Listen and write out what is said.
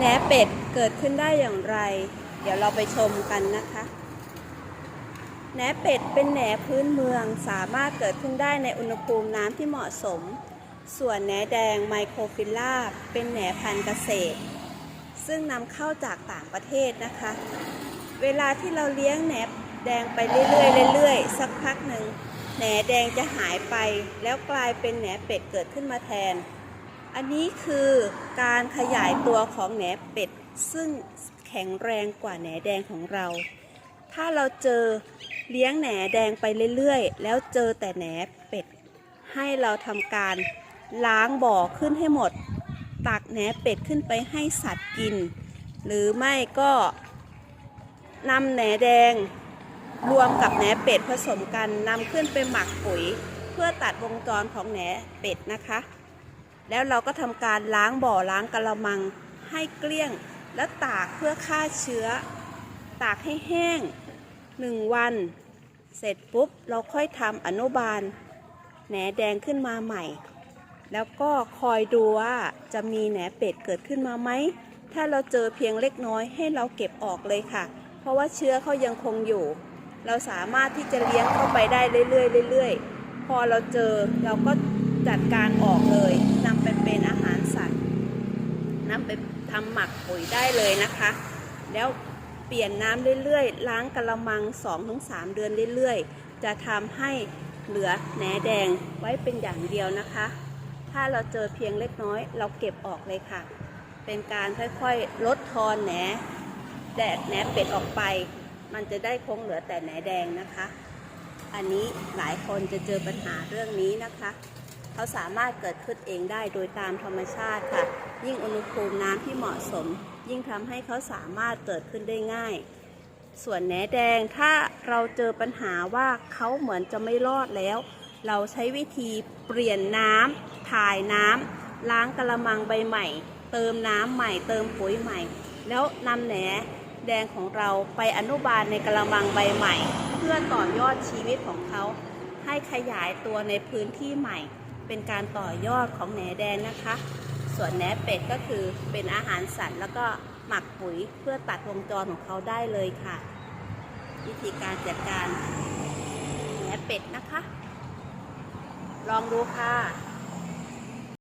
แหนเป็ดเกิดขึ้นได้อย่างไร เดี๋ยวเราไปชมกันนะคะแหนเป็ดเป็นแหนพื้นเมืองสามารถเกิดขึ้นได้ในอุณหภูมิน้ำที่เหมาะสม ส่วนแหนแดงไมโครฟิลล่าเป็นแหนพันธุ์เกษตร ซึ่งนำเข้าจากต่างประเทศนะคะ เวลาที่เราเลี้ยงแหนแดงไปเรื่อยๆเรื่อยๆสักพักหนึ่งแหนแดงจะหายไปแล้วกลายเป็นแหนเป็ดเกิดขึ้นมาแทน อันนี้คือการขยายตัวของแหนเป็ด ซึ่งแข็งแรงกว่าแหนแดงของเรา ถ้าเราเจอเลี้ยงแหนแดงไปเรื่อยๆ แล้วเจอแต่แหนเป็ด ให้เราทำการล้างบ่อขึ้นให้หมด ตักแหนเป็ดขึ้นไปให้สัตว์กิน หรือไม่ก็นำแหนแดง รวมกับแหนเป็ดผสมกันนำขึ้นไปหมักปุ๋ย เพื่อตัดวงจรของแหนเป็ดนะคะ แล้วเราก็ทำการล้างบ่อล้างกระมังให้เกลี้ยง และตากเพื่อฆ่าเชื้อ ตากให้แห้งหนึ่งวัน เสร็จปุ๊บเราค่อยทำอนุบาลแหนแดงขึ้นมาใหม่ แล้วก็คอยดูว่าจะมีแหนเป็ดเกิดขึ้นมาไหม ถ้าเราเจอเพียงเล็กน้อยให้เราเก็บออกเลยค่ะ เพราะว่าเชื้อเขายังคงอยู่ เราสามารถที่จะเลี้ยงเข้าไปได้เรื่อยๆเรื่อยๆ พอเราเจอเราก็จัดการออกเลย ไปเป็นอาหารสัตว์นำไปทำหมักปุ๋ยได้เลยนะคะ แล้วเปลี่ยนน้ำเรื่อยๆ ล้างกระมัง 2-3 เดือนเรื่อยๆ จะทำให้เหลือแหนแดงไว้เป็นอย่างเดียวนะคะ ถ้าเราเจอเพียงเล็กน้อย เราเก็บออกเลยค่ะ เป็นการค่อยๆ ลดทอนแหนแดดแหนเป็ดออกไป มันจะได้คงเหลือแต่แหนแดงนะคะ อันนี้หลายคนจะเจอปัญหาเรื่องนี้นะคะ เขาสามารถเกิดขึ้นเองได้โดยตามธรรมชาติค่ะ ยิ่งอุณหภูมิน้ำที่เหมาะสม ยิ่งทำให้เขาสามารถเกิดขึ้นได้ง่าย ส่วนแหนแดงถ้าเราเจอปัญหาว่าเขาเหมือนจะไม่รอดแล้ว เราใช้วิธีเปลี่ยนน้ำถ่ายน้ำล้างกระมังใบใหม่ เติมน้ำใหม่ เติมปุ๋ยใหม่ แล้วนำแหนแดงของเราไปอนุบาลในกระมังใบใหม่ เพื่อต่อยอดชีวิตของเขาให้ขยายตัวในพื้นที่ใหม่ เป็นการต่อยอดของแหนแดงนะคะ ส่วนแหนเป็ดก็คือเป็นอาหารสัตว์แล้วก็หมักปุ๋ยเพื่อตัดวงจรของเขาได้เลยค่ะ วิธีการจัดการแหนเป็ดนะคะ ลองดูค่ะ